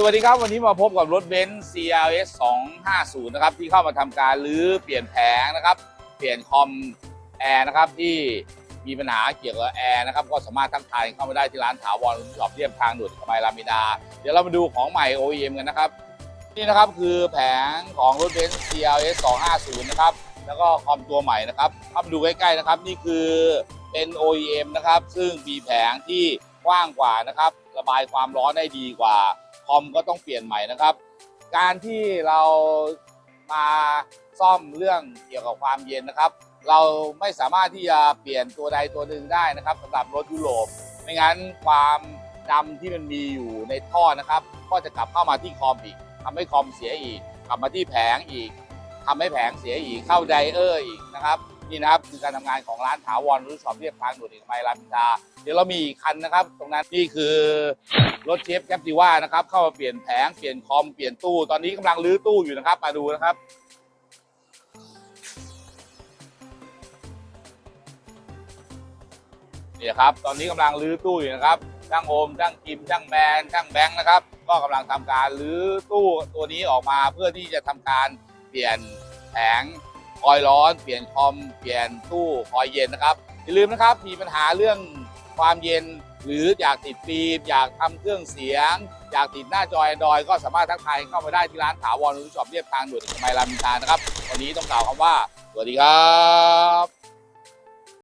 สวัสดีครับ วันนี้มาพบกับรถเบนซ์ CLS 250 นะครับ ที่เข้ามาทำการรื้อเปลี่ยนแผงนะครับ เปลี่ยนคอมแอร์นะครับที่มีปัญหาเกี่ยวกับแอร์นะครับ ก็สามารถทักทายเข้ามาได้ที่ร้านถาวรช็อปเรียบทางด่วนสมัยรามิดา เดี๋ยวเรามาดูของใหม่ OEM กันนะครับ นี่นะครับคือแผงของรถเบนซ์ CLS 250 นะครับ แล้วก็คอมตัวใหม่นะครับเข้ามาดูใกล้ๆนะครับ นี่คือเป็น OEM นะครับ ซึ่งมีแผงที่กว้างกว่านะครับ ระบายความร้อนได้ดีกว่าคอมก็ต้องเปลี่ยนใหม่นะครับ การที่เรามาซ่อมเรื่องเกี่ยวกับความเย็นนะครับ เราไม่สามารถที่จะเปลี่ยนตัวใดตัวหนึ่งได้นะครับสำหรับรถยุโรปไม่งั้นความดำที่มันมีอยู่ในท่อนะครับ ก็จะกลับเข้ามาที่คอมอีกทำให้คอมเสียอีก กลับมาที่แผงอีกทำให้แผงเสียอีกเข้าไดเออร์อีกนะครับ นี่นะครับคือการทำงานของร้านถาวรรู้ช็อปเรียบทางด่วนเอกมัยรามอินทราเดี๋ยวเรามีอีกคันนะครับ ตรงนั้นนี่คือรถเชฟแคปติว่านะครับ เข้ามาเปลี่ยนแผงเปลี่ยนคอมเปลี่ยนตู้ ตอนนี้กำลังรื้อตู้อยู่นะครับ มาดูนะครับเนี่ยครับ ตอนนี้กำลังรื้อตู้อยู่นะครับช่างโอมช่างกิมช่างแมนช่างแบงค์นะครับ ก็กำลังทำการรื้อตู้ตัวนี้ออกมาเพื่อที่จะทำการเปลี่ยนแผง คอยร้อน เปลี่ยนคอม เปลี่ยนตู้คอยเย็นนะครับ อย่าลืมนะครับ มีปัญหาเรื่องความเย็น หรืออยากติดฟิล์มอยากทำเครื่องเสียง อยากติดหน้าจอ Android ก็สามารถทักทายเข้ามาได้ที่ร้านถาวรรุ่นช็อปเรียบทางด่วนสมัยรามินทานะครับ วันนี้ต้องกล่าวคำว่า สวัสดีครับ